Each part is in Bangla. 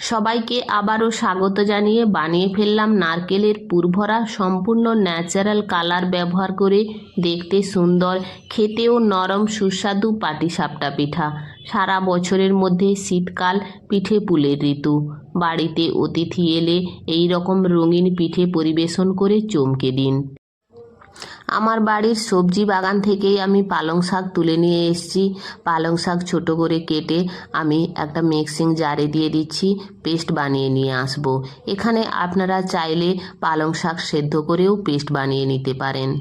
সবাইকে আবারও স্বাগত জানিয়ে বানিয়ে ফেললাম নারকেলের পুরভরা সম্পূর্ণ ন্যাচারাল কালার ব্যবহার করে দেখতে সুন্দর, খেতেও নরম, সুস্বাদু পাটিসাপটা পিঠা। সারা বছরের মধ্যে শীতকাল পিঠে পুলের ঋতু। বাড়িতে অতিথি এলে এই রকম রঙিন পিঠে পরিবেশন করে চমকে দিন। আমার বাড়ির সবজি বাগান থেকেই আমি পালং শাক তুলে নিয়ে এসেছি। পালং শাক ছোট করে কেটে আমি একটা মিক্সিং জারে দিয়ে দিচ্ছি, পেস্ট বানিয়ে নিয়ে আসব। এখানে আপনারা চাইলে পালং শাক সেদ্ধ করেও পেস্ট বানিয়ে নিতে পারেন।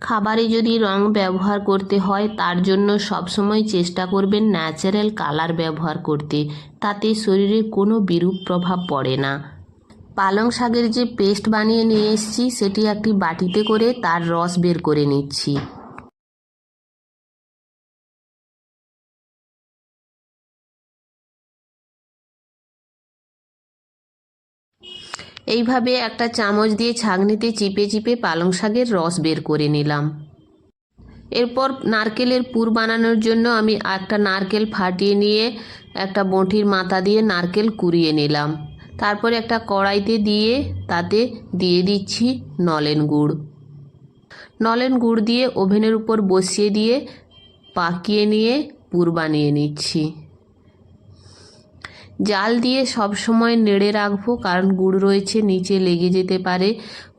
খাবারে যদি রং ব্যবহার করতে হয়, তার জন্য সবসময় চেষ্টা করবেন ন্যাচারাল কালার ব্যবহার করতে। তাতে শরীরে কোনো বিরূপ প্রভাব পড়ে না। পালং শাকের যে পেস্ট বানিয়ে নিয়ে এসেছি, সেটি একটি বাটিতে করে তার রস বের করে নিচ্ছি। এইভাবে একটা চামচ দিয়ে ছাঁকনিতে চিপে চিপে পালং শাকের রস বের করে নিলাম। এরপর নারকেলের পুর বানানোর জন্য আমি একটা নারকেল ফাটিয়ে নিয়ে একটা বঁটির মাথা দিয়ে নারকেল কুড়িয়ে নিলাম। তারপরে একটা কড়াইতে দিয়ে তাতে দিয়ে দিচ্ছি নলেন গুড়। নলেন গুড় দিয়ে ওভেনের উপর বসিয়ে দিয়ে পাকিয়ে নিয়ে পুর বানিয়ে নিচ্ছি। জাল দিয়ে সব সময় নেড়ে রাখব, কারণ গুড় রয়েছে, নিচে লেগে যেতে পারে।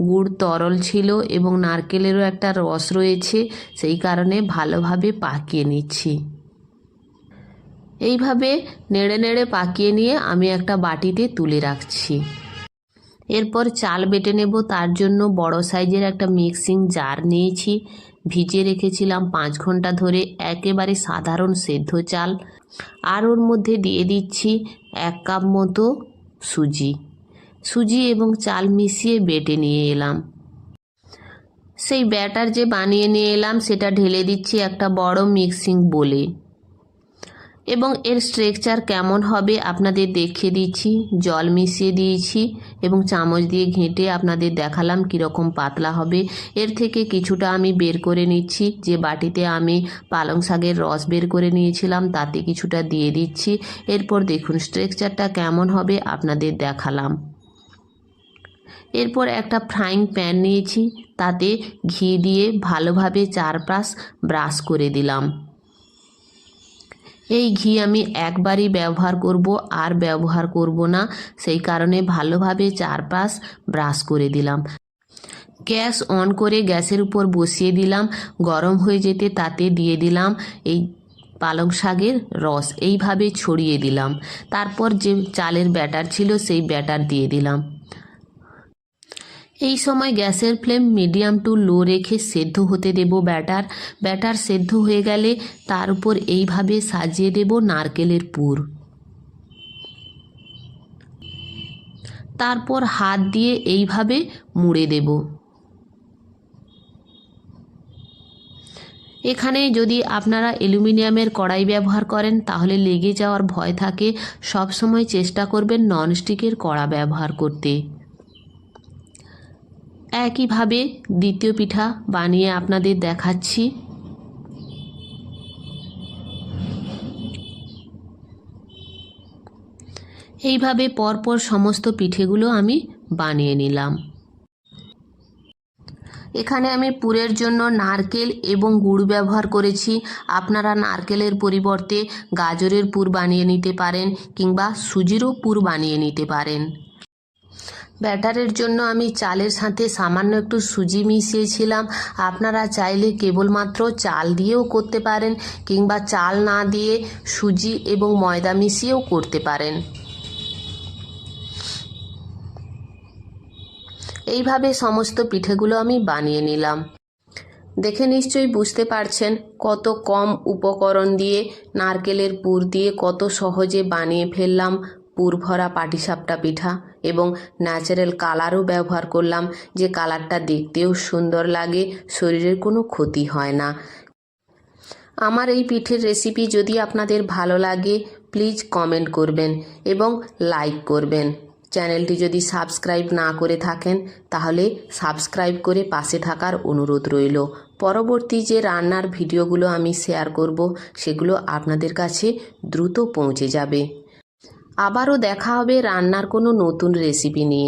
গুড় তরল ছিল এবং নারকেলেরও একটা রস রয়েছে, সেই কারণে ভালোভাবে পাকিয়ে নিচ্ছি। এইভাবে নেড়ে নেড়ে পাকিয়ে নিয়ে আমি একটা বাটিতে তুলে রাখছি। এরপর চাল বেটে নেব, তার জন্য বড় সাইজের একটা মিক্সিং জার নিয়েছি। ভিজে রেখেছিলাম পাঁচ ঘণ্টা ধরে, একেবারে সাধারণ সেদ্ধ চাল। আর ওর মধ্যে দিয়ে দিচ্ছি এক কাপ মতো সুজি। সুজি এবং চাল মিশিয়ে বেটে নিয়ে এলাম। সেই ব্যাটার যে বানিয়ে নিয়ে এলাম, সেটা ঢেলে দিচ্ছি একটা বড় মিক্সিং বলে। এবং এর স্ট্রেকচার কেমন হবে আপনাদের দেখিয়ে দিচ্ছি। জল মিশিয়ে দিয়েছি এবং চামচ দিয়ে ঘেঁটে আপনাদের দেখালাম কীরকম পাতলা হবে। এর থেকে কিছুটা আমি বের করে নিচ্ছি। যে বাটিতে আমি পালং শাকের রস বের করে নিয়েছিলাম, তাতে কিছুটা দিয়ে দিচ্ছি। এরপর দেখুন স্ট্রেকচারটা কেমন হবে আপনাদের দেখালাম। এরপর একটা ফ্রাইং প্যান নিয়েছি। তাতে ঘি দিয়ে ভালোভাবে চারপাশ ব্রাশ করে দিলাম। এই ঘি আমি একবারই ব্যবহার করব, আর ব্যবহার করব না। সেই কারণে ভালোভাবে চারপাশ ব্রাশ করে দিলাম। গ্যাস অন করে গ্যাসের উপর বসিয়ে দিলাম। গরম হয়ে যেতে তাতে দিয়ে দিলাম এই পালং শাকের রস। এইভাবে ছড়িয়ে দিলাম। তারপর যে চালের ব্যাটার ছিল, সেই ব্যাটার দিয়ে দিলাম। এই সময় গ্যাসের ফ্লেম মিডিয়াম টু লো রেখে সেদ্ধ হতে দেব ব্যাটার। ব্যাটার সেদ্ধ হয়ে গেলে তার উপর এইভাবে সাজিয়ে দেব নারকেলের পুর। তারপর হাত দিয়ে এইভাবে মুড়ে দেব। এখানে যদি আপনারা অ্যালুমিনিয়ামের কড়াই ব্যবহার করেন, তাহলে লেগে যাওয়ার ভয় থাকে। সব সময় চেষ্টা করবেন ননস্টিকের কড়া ব্যবহার করতে। একইভাবে দ্বিতীয় পিঠা বানিয়ে আপনাদের দেখাচ্ছি। এইভাবে পরপর সমস্ত পিঠেগুলো আমি বানিয়ে নিলাম। এখানে আমি পুরের জন্য নারকেল এবং গুড় ব্যবহার করেছি। আপনারা নারকেলের পরিবর্তে গাজরের পুর বানিয়ে নিতে পারেন কিংবা সুজিরও পুর বানিয়ে নিতে পারেন। ব্যাটারের জন্য আমি চালের সাথে সামান্য একটু সুজি মিশিয়েছিলাম। আপনারা চাইলে কেবলমাত্র চাল দিয়েও করতে পারেন কিংবা চাল না দিয়ে সুজি এবং ময়দা মিশিয়েও করতে পারেন। এইভাবে সমস্ত পিঠেগুলো আমি বানিয়ে নিলাম। দেখে নিশ্চয়ই বুঝতে পারছেন কত কম উপকরণ দিয়ে নারকেলের পুর দিয়ে কত সহজে বানিয়ে ফেললাম। পুর ভরা পাটিসাপটা পিঠা এবং ন্যাচারাল কালারও ব্যবহার করলাম যে কালারটা দেখতেও সুন্দর লাগে, শরীরের কোনো ক্ষতি হয় না। আমার এই পিঠের রেসিপি যদি আপনাদের ভালো লাগে প্লিজ কমেন্ট করবেন এবং লাইক করবেন। চ্যানেলটি যদি সাবস্ক্রাইব না করে থাকেন, তাহলে সাবস্ক্রাইব করে পাশে থাকার অনুরোধ রইল। পরবর্তী যে রান্নার ভিডিওগুলো আমি শেয়ার করব, সেগুলো আপনাদের কাছে দ্রুত পৌঁছে যাবে। আবারও দেখা হবে রান্নার কোনো নতুন রেসিপি নিয়ে।